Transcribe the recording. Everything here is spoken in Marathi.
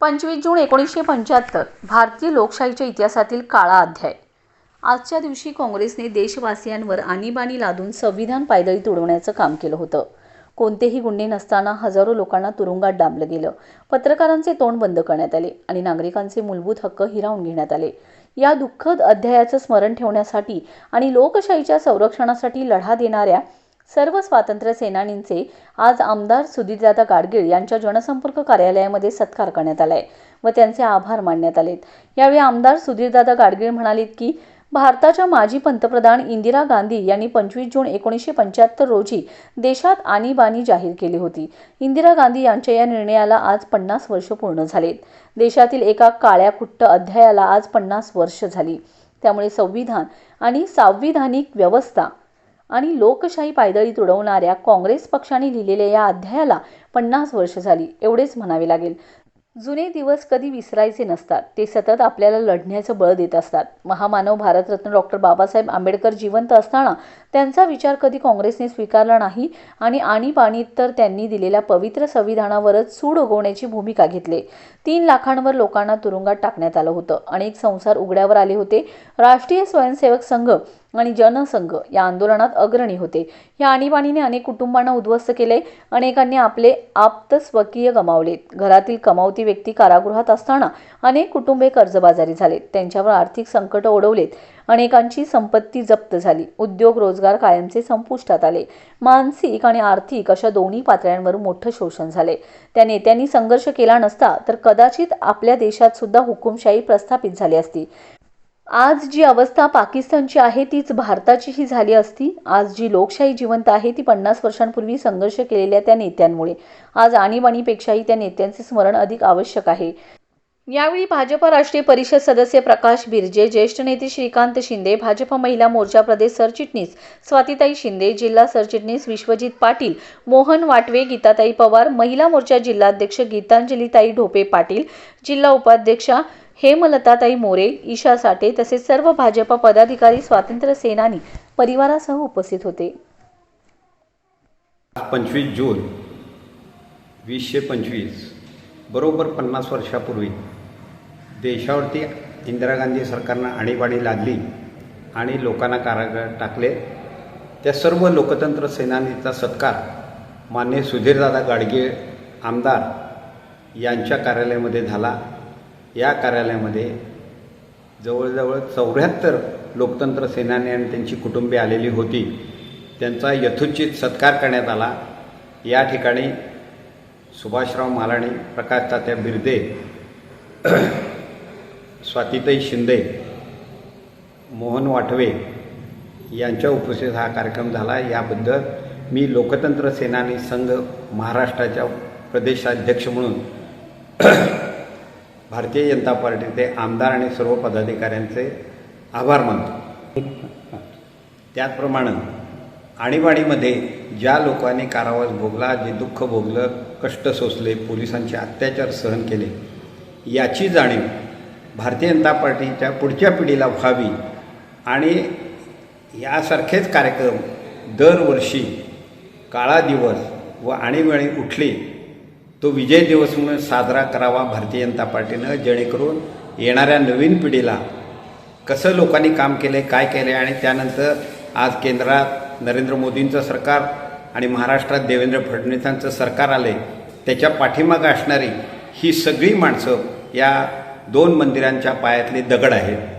पंचवीस जून एकोणीसशे पंच्याहत्तर भारतीय लोकशाहीच्या इतिहासातील काळा अध्याय. आजच्या दिवशी काँग्रेसने देशवासियांवर आणीबाणी लादून संविधान पायदळी तुडवण्याचं काम केलं होतं. कोणतेही गुन्हे नसताना हजारो लोकांना तुरुंगात डांबलं गेलं. पत्रकारांचे तोंड बंद करण्यात आले आणि नागरिकांचे मूलभूत हक्क हिरावून घेण्यात आले. या दुःखद अध्यायाचं स्मरण ठेवण्यासाठी आणि लोकशाहीच्या संरक्षणासाठी लढा देणाऱ्या सर्व स्वातंत्र्य सेनानींचे आज आमदार सुधीरदादा गाडगीळ यांच्या जनसंपर्क कार्यालयामध्ये सत्कार करण्यात आलाय व त्यांचे आभार मानण्यात आलेत. यावेळी आमदार सुधीरदादा गाडगीळ म्हणालेत की भारताच्या माजी पंतप्रधान इंदिरा गांधी यांनी पंचवीस जून एकोणीसशे पंच्याहत्तर रोजी देशात आणीबाणी जाहीर केली होती. इंदिरा गांधी यांच्या या निर्णयाला आज पन्नास वर्ष पूर्ण झालेत. देशातील एका काळ्या कुट्ट अध्यायाला आज पन्नास वर्ष झाली. त्यामुळे संविधान आणि सांविधानिक व्यवस्था आणि लोकशाही पायदळी तुडवणाऱ्या काँग्रेस पक्षाने लिहिलेल्या या अध्यायाला पन्नास वर्ष झाली. एवढेच म्हणावे लागेल. जुने दिवस कधी विसरायचे नसतात. ते सतत आपल्याला लढण्याचं बळ देत असतात. महामानव भारतरत्न डॉक्टर बाबासाहेब आंबेडकर जिवंत असताना त्यांचा विचार कधी काँग्रेसने स्वीकारला नाही आणि आणीबाणीत तर त्यांनी दिलेल्या पवित्र संविधानावरच सूड उगवण्याची भूमिका घेतली. तीन लाखांवर लोकांना तुरुंगात टाकण्यात आलं होतं. अनेक संसार उघड्यावर आले होते. राष्ट्रीय स्वयंसेवक संघ आणि जनसंघ या आंदोलनात अग्रणी होते. या आणीबाणीने अनेक कुटुंबांना उद्ध्वस्त केले. अनेकांनी आपले आप्त स्वकीय गमावलेत घरातील कमावती व्यक्ती कारागृहात असताना अनेक कुटुंबे कर्जबाजारी झालेत. त्यांच्यावर आर्थिक संकट ओढवलेत. अनेकांची संपत्ती जप्त झाली. उद्योग रोजगार कायमचे संपुष्टात आले. मानसिक आणि आर्थिक अशा दोन्ही पातळ्यांवर मोठं शोषण झाले. त्या नेत्यांनी संघर्ष केला नसता तर कदाचित आपल्या देशात सुद्धा हुकुमशाही प्रस्थापित झाली असती. आज जी अवस्था पाकिस्तानची आहे तीच भारताचीही झाली असती. आज जी लोकशाही जिवंत आहे ती पन्नास वर्षांपूर्वी संघर्ष केलेल्या त्या नेत्यांमुळे. आज आणीबाणीपेक्षाही त्या नेत्यांचे स्मरण अधिक आवश्यक आहे. यावेळी भाजपा राष्ट्रीय परिषद सदस्य प्रकाश बिर्जे ज्येष्ठ नेते श्रीकांत शिंदे भाजप महिला मोर्चा प्रदेश सरचिटणीस स्वातीताई शिंदे जिल्हा सरचिटणीस विश्वजित पाटील मोहन वाटवे गीताताई पवार महिला मोर्चा जिल्हाध्यक्ष गीतांजलीताई ढोपे पाटील जिल्हा उपाध्यक्षा हेमलताताई मोरे ईशा साठे तसेच सर्व भाजप पदाधिकारी स्वातंत्र्य सेनानी परिवारासह उपस्थित होते. पंचवीस जून वीसशे पंचवीस बरोबर पन्नास वर्षापूर्वी देशावरती इंदिरा गांधी सरकारनं आणीबाणी लादली आणि लोकांना कारागृहात टाकले. त्या सर्व लोकतंत्र सेनानीचा सत्कार मान्य सुधीरदादा गाडगे आमदार यांच्या कार्यालयामध्ये झाला. या कार्यालयामध्ये जवळजवळ चौऱ्याहत्तर लोकतंत्र सेनानी आणि त्यांची कुटुंबे आलेली होती. त्यांचा यथोचित सत्कार करण्यात आला. या ठिकाणी सुभाषराव मालाणी प्रकाश तात्या बिर्दे स्वातीताई शिंदे मोहन वाटवे यांच्या उपस्थित हा कार्यक्रम झाला. याबद्दल मी लोकतंत्र सेनानी संघ महाराष्ट्राच्या प्रदेशाध्यक्ष म्हणून भारतीय जनता पार्टीचे आमदार आणि सर्व पदाधिकाऱ्यांचे आभार मानतो. त्याचप्रमाणे आणीबाणीमध्ये ज्या लोकांनी कारावास भोगला जे दुःख भोगलं कष्ट सोसले पोलिसांचे अत्याचार सहन केले याची जाणीव भारतीय जनता पार्टीच्या पुढच्या पिढीला व्हावी आणि यासारखेच कार्यक्रम दरवर्षी काळा दिवस व आणीबाणी उठली तो विजय दिवस म्हणून साजरा करावा भारतीय जनता पार्टीनं जेणेकरून येणाऱ्या नवीन पिढीला कसं लोकांनी काम केले काय केले आणि त्यानंतर आज केंद्रात नरेंद्र मोदींचं सरकार आणि महाराष्ट्रात देवेंद्र फडणवीसांचं सरकार आले त्याच्या पाठीमागं असणारी ही सगळी माणसं या दोन मंदिरांच्या पायातले दगड आहेत.